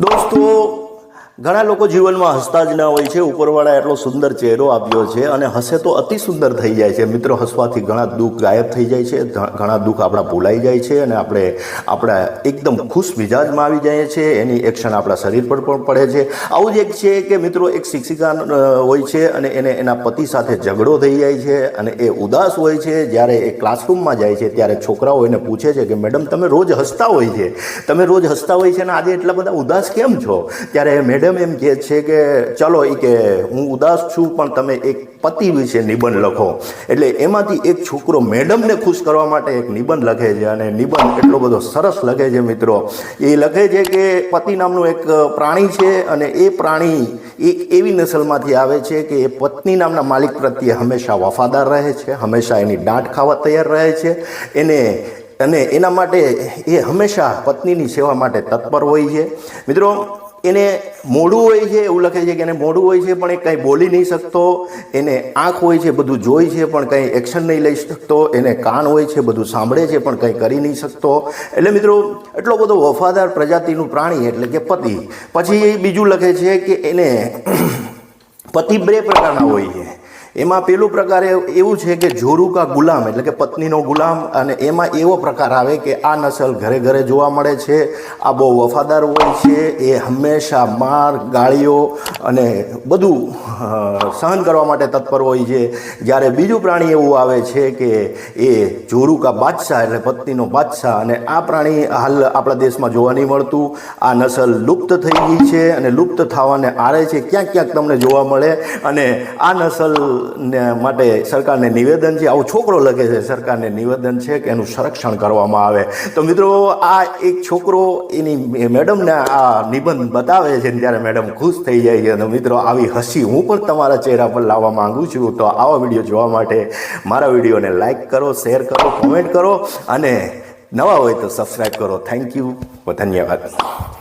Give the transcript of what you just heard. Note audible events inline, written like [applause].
દોસ્તો ઘણા લોકો જીવનમાં હસતા જ ના હોય છે. ઉપરવાળા એટલો સુંદર ચહેરો આપ્યો છે અને હસે તો અતિ સુંદર થઈ જાય છે. મિત્રો, હસવાથી ઘણા દુઃખ ગાયબ થઈ જાય છે. ઘણા દુઃખ આપણા ભૂલાઈ જાય છે અને આપણે, આપણા એકદમ ખુશ મિજાજમાં આવી જાય છે. એની એક્શન આપણા શરીર પર પણ પડે છે. આવું જ એક છે કે મિત્રો, એક શિક્ષિકા હોય છે અને એને એના પતિ સાથે ઝઘડો થઈ જાય છે અને એ ઉદાસ હોય છે. જ્યારે એ ક્લાસરૂમમાં જાય છે, ત્યારે છોકરાઓ એને પૂછે છે કે, મેડમ, તમે રોજ હસતા હોય છે? તમે રોજ હસતા હોય છે અને આજે એટલા બધા ઉદાસ કેમ છો? ત્યારે મેડમ એમ કહે છે કે, ચલો એ કે, હું ઉદાસ છું, પણ તમે એક પતિ વિશે નિબંધ લખો. એટલે એમાંથી એક છોકરો મેડમને ખુશ કરવા માટે એક નિબંધ લખે છે અને નિબંધ એટલો બધો સરસ લખે છે મિત્રો. એ લખે છે કે, પતિ નામનું એક પ્રાણી છે અને એ પ્રાણી એક એવી નસલમાંથી આવે છે કે એ પત્ની નામના માલિક પ્રત્યે હંમેશા વફાદાર રહે છે, હંમેશા એની દાંટ ખાવા તૈયાર રહે છે. એને, અને એના માટે એ હંમેશા પત્નીની સેવા માટે તત્પર હોય છે. મિત્રો એને મોડું હોય છે એવું લખે છે કે એને મોડું હોય છે, પણ એ કંઈ બોલી નહીં શકતો. એને આંખ હોય છે, બધું જોઈ છે, પણ કંઈ એક્શન નહીં લઈ શકતો. એને કાન હોય છે, બધું સાંભળે છે, પણ કંઈ કરી નહીં શકતો. એટલે મિત્રો, એટલો બધો વફાદાર પ્રજાતિનું પ્રાણી એટલે કે પતિ. પછી બીજું લખે છે કે એને [clears throat] પતિ બે પ્રકારના હોય છે. એમાં પેલું પ્રકાર એવું છે કે જોરુકા ગુલામ, એટલે કે પત્નીનો ગુલામ, અને એમાં એવો પ્રકાર આવે કે આ નસલ ઘરે ઘરે જોવા મળે છે, આ બહુ વફાદાર હોય છે, એ હંમેશા માર, ગાળીઓ અને બધું સહન કરવા માટે તત્પર હોય છે. જ્યારે બીજું પ્રાણી એવું આવે છે કે એ જોરુકા બાદશાહ, એટલે પત્નીનો બાદશાહ, અને આ પ્રાણી હાલ આપણા દેશમાં જોવા નહીં મળતું. આ નસલ લુપ્ત થઈ ગઈ છે અને લુપ્ત થવાને આરે છે, ક્યાંક ક્યાંક તમને જોવા મળે. અને આ નસલ માટે સરકારને નિવેદન છે. આવું છોકરો લખે છે. સરકારને નિવેદન છે કે એનું સંરક્ષણ કરવામાં આવે. તો મિત્રો, આ એક છોકરો એની મેડમને આ નિબંધ બતાવે છે ત્યારે મેડમ ખુશ થઈ જાય છે. અને મિત્રો, આવી હસી હું પણ તમારા ચહેરા પર લાવવા માંગુ છું. તો આવા વીડિયો જોવા માટે મારા વિડીયોને લાઇક કરો, શેર કરો, કોમેન્ટ કરો અને નવા હોય તો સબસ્ક્રાઈબ કરો. Thank you. ધન્યવાદ.